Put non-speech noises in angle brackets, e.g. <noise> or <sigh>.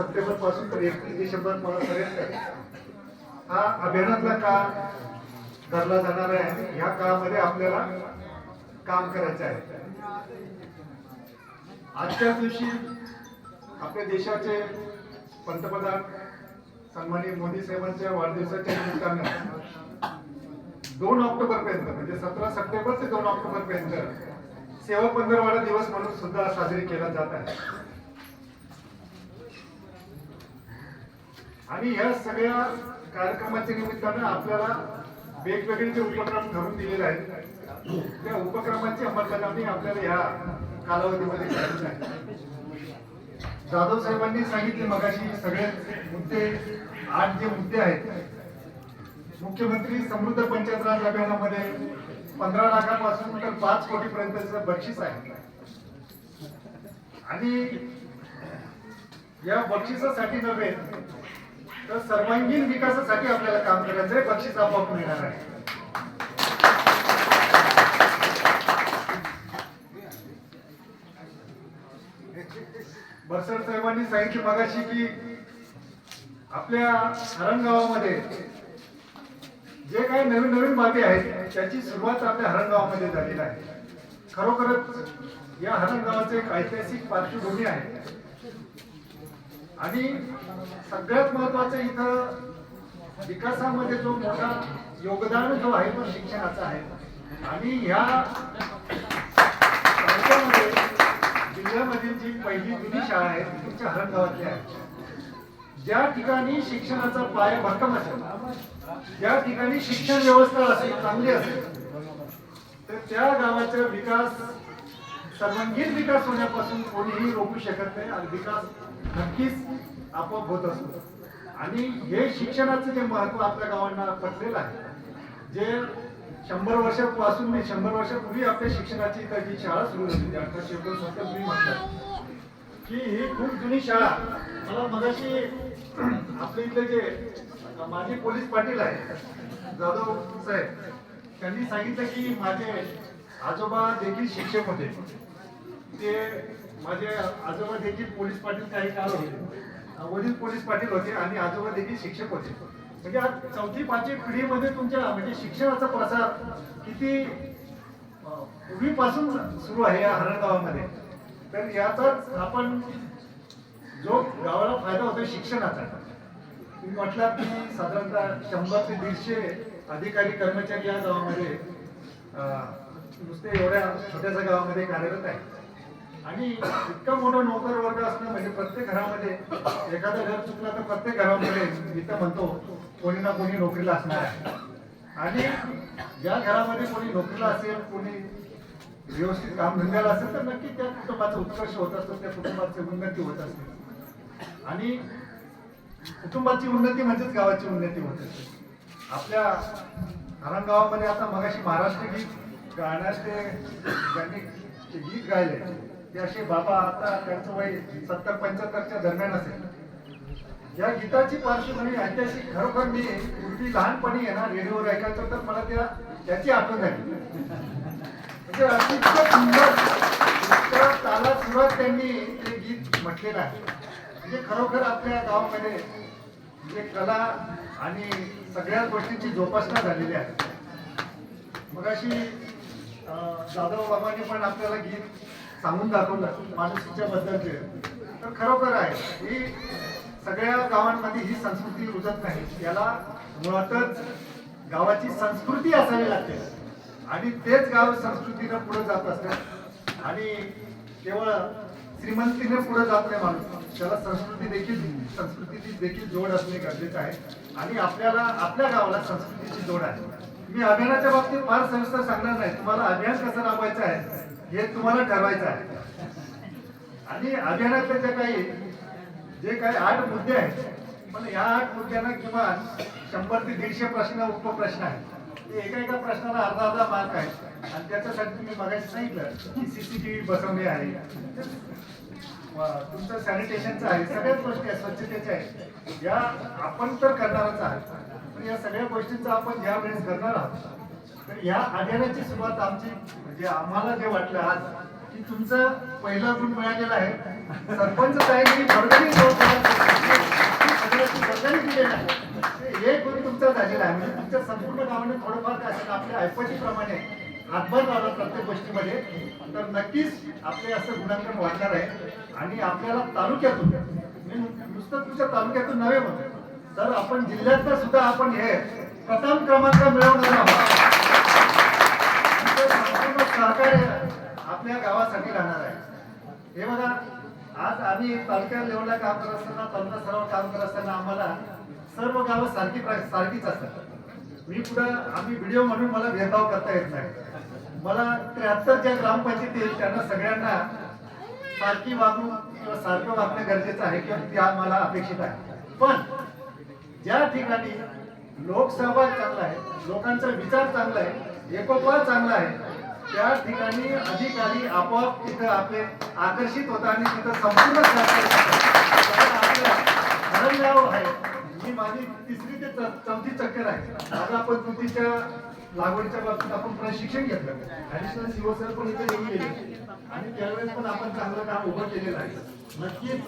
सप्टेंबरपासून तर एकतीस डिसेंबर पर्यंत हा अभियानातला काळ धरला जाणार आहे. ह्या काळामध्ये आपल्याला काम करायचं आहे. आजच्या दिवशी आपल्या देशाचे पंतप्रधान सन्माननीय मोदी साहेबांच्या वाढदिवसाच्या निमित्तानं दोन ऑक्टोबर पर्यंत म्हणजे सतरा सप्टेंबर ते दोन ऑक्टोबर पर्यंत सेवा पंधरवाडा दिवस म्हणून सुद्धा साजरी केला जात आहे. आणि या सगळ्या कार्यक्रमाच्या निमित्तानं आपल्याला वेगवेगळे जे उपक्रम ठरवून दिलेले आहेत त्या उपक्रमांची अंमलबजावणी आपल्याला या कालावधीमध्ये करायची आहे. जाधव साहेबांनी सांगितले मगाशी सगळे मुद्दे आठ जे मुद्दे आहेत मुख्यमंत्री समृद्ध पंचायत राज अभियानामध्ये पंधरा लाखापासून तर पाच कोटीपर्यंतचं बक्षीस आहे. आणि या बक्षिसासाठी नव्हे तर सर्वांगीण विकासासाठी आपल्याला काम करायचं आहे बक्षीस आपोआप मिळणार आहे. बरसड साहेबांनी सांगितले मगाशी की आपल्या हरण गावामध्ये जे काही नवीन नवीन बाबी आहेत त्याची सुरुवात आपल्या हरण गावामध्ये झालेली आहे. खरोखरच या हरण गावाचं एक ऐतिहासिक पार्श्वभूमी आहे. आणि सगळ्यात महत्वाचं इथं विकासामध्ये जो मोठा योगदान जो आहे तो शिक्षणाचा आहे. आणि ह्या जिल्ह्यामधील जी पहिली जुनी शाळा आहे ती तुमच्या हरणगावातली आहे. ज्या ठिकाणी शिक्षणाचा पाया भक्कम असेल ज्या ठिकाणी शिक्षण व्यवस्था असेल चांगली असेल तर त्या गावाचा विकास सर्वांगीण विकास होण्यापासून कोणीही रोखू शकत नाही आणि विकास नक्कीच आपोआप होत असतो. आणि हे शिक्षणाचं जे महत्त्व आपल्या गावांना पटलेलं आहे जे शंभर वर्षापासून नाही शंभर वर्षापूर्वी आपल्या शिक्षणाची तर जी शाळा सुरू झाली अठराशे एकोणसत्तर तुम्ही म्हटलं की ही खूप जुनी शाळा. मला मगाशी <clears throat> आपल्या इथले जे माजी पोलीस पाटील आहे जाधव साहेब त्यांनी सांगितलं की माझे आजोबा देखील शिक्षक होते. ते माझे आजोबा देखील पोलीस पाटील काही काळ होते. वडील पोलीस पाटील होते आणि आजोबा देखील शिक्षक होते. म्हणजे आज चौथी पाचवी पिढीमध्ये तुमच्या म्हणजे शिक्षणाचा प्रसार किती पूर्वीपासून सुरू आहे या हरण गावामध्ये तर याचाच आपण जो गावाला फायदा होतो शिक्षणाचा तुम्ही म्हटलात की साधारणतः शंभर ते दीडशे अधिकारी कर्मचारी या गावामध्ये नुसते एवढ्या छोट्याशा गावामध्ये कार्यरत आहे. आणि इतका मोठा नोकर वर्ग असणं म्हणजे प्रत्येक घरामध्ये एखादं घर चुकलं तर प्रत्येक घरामध्ये इथं म्हणतो कोणी ना कोणी नोकरीला असणार आहे. आणि ज्या घरामध्ये कोणी नोकरीला असेल कोणी व्यवस्थित काम धंद्याला असेल तर नक्की त्या कुटुंबाचा उत्कर्ष होत असतो त्या कुटुंबाची उन्नती होत असते. आणि कुटुंबाची उन्नती म्हणजेच गावाची उन्नती होत असते. आपल्या हरण गावामध्ये आता मगाशी महाराष्ट्र गीत गाण्याचे ज्यांनी ते गीत गायले ते असे बाबा आता त्यांचं वय सत्तर पंच्याहत्तरच्या दरम्यान असेल. या गीताची पार्श्वभूमी ऐतिहासिक खरोखर मी पूर्वी लहानपणी आहे ना रेडिओवर ऐकायचं तर मला त्या त्याची आठवण झाली म्हणजे अतिशय सुंदर ताला सुरुवात त्यांनी ते गीत म्हटलेलं आहे. म्हणजे खरोखर आपल्या गावामध्ये म्हणजे कला आणि सगळ्याच गोष्टींची जोपासना झालेली आहे. मग अशी जाधव बाबांनी पण आपल्याला गीत सांगून दाखवलं माणुसीच्या बद्दलचे. तर खरोखर आहे ही सगळ्या गावांमध्ये ही संस्कृती रुजत नाही. याला मुळातच गावाची संस्कृती असावी लागते. आणि तेच गाव संस्कृतीनं पुढे जात असतात आणि केवळ श्रीमंतीने पुढे जात नाही माणूस. त्याला संस्कृती देखील संस्कृतीची देखील जोड असणे गरजेचं आहे. आणि आपल्याला आपल्या गावाला संस्कृतीची जोड आहे. मी अभियानाच्या बाबतीत फार सविस्तर सांगणार नाही. तुम्हाला अभियान कसं राबवायचं आहे हे तुम्हाला ठरवायचं आहे. आणि अभियानातले जे काही जे काही आठ मुद्दे आहेत पण या आठ मुद्द्यांना किमान शंभर ते दीडशे प्रश्न उपप्रश्न आहेत. ते एका एका प्रश्नाला अर्धा अर्धा मार्क आहे आणि त्याच्यासाठी तुम्ही बघायचं सांगितलं की व्ही बसवली आहे. तुमचं सॅनिटेशनचं आहे. सगळ्याच गोष्टी आहेत स्वच्छतेच्या आहेत. या आपण तर करणारच आहात. या सगळ्या गोष्टींचा आपण ज्या वेळेस करणार आहोत तर या आढाव्याची सुरुवात आमची म्हणजे आम्हाला जे वाटलं आज की तुमचं पहिला गुण मिळालेला आहे. सरपंच आहे की फडकणी आहे. एक गुण तुमचा झालेला आहे. म्हणजे तुमच्या संपूर्ण गावाने थोडंफार काय असेल आपल्या ऐपतीप्रमाणे हातभार लावला प्रत्येक गोष्टीमध्ये. तर नक्कीच आपले असं गुणांकन वाढणार आहे. आणि आपल्याला तालुक्यातून नुसतं तुमच्या तालुक्यातून नव्हे म्हणतो तर आपण जिल्ह्यातनं सुद्धा आपण हे प्रथम क्रमांक मिळवणार आहोत. सहकार्य आपल्या गावासाठी राहणार आहे. हे बघा आज आम्ही तालुक्या लेवलला काम करत असताना तालुका स्तरावर काम करत असताना आम्हाला सर्व गावं सारखी सारखीच असतात. मी पुढं आम्ही व्हिडिओ म्हणून मला भेदभाव करता येत नाही. मला त्र्याहत्तर ज्या ग्रामपंचायती आहेत त्यांना सगळ्यांना सारखी वागणूक किंवा सारखं वागणं गरजेचं आहे किंवा त्या मला अपेक्षित आहे. पण ज्या ठिकाणी लोकसहभाग चांगला आहे लोकांचा विचार चांगला आहे एकोपा चांगला आहे त्या ठिकाणी अधिकारी आपोआप तिथं आपले आकर्षित होतात आणि तिथं संपूर्ण धरणगाव आहे. मी माझी तिसरी ते चौथी चक्कर आहे. आता आपण तुतीच्या लागवडीच्या बाबतीत आपण प्रशिक्षण घेतलं. ऍडिशनल सीओ सर पण इथे येऊन गेले. आणि त्यावेळेस पण आपण चांगलं काम उभं केलेलं आहे. नक्कीच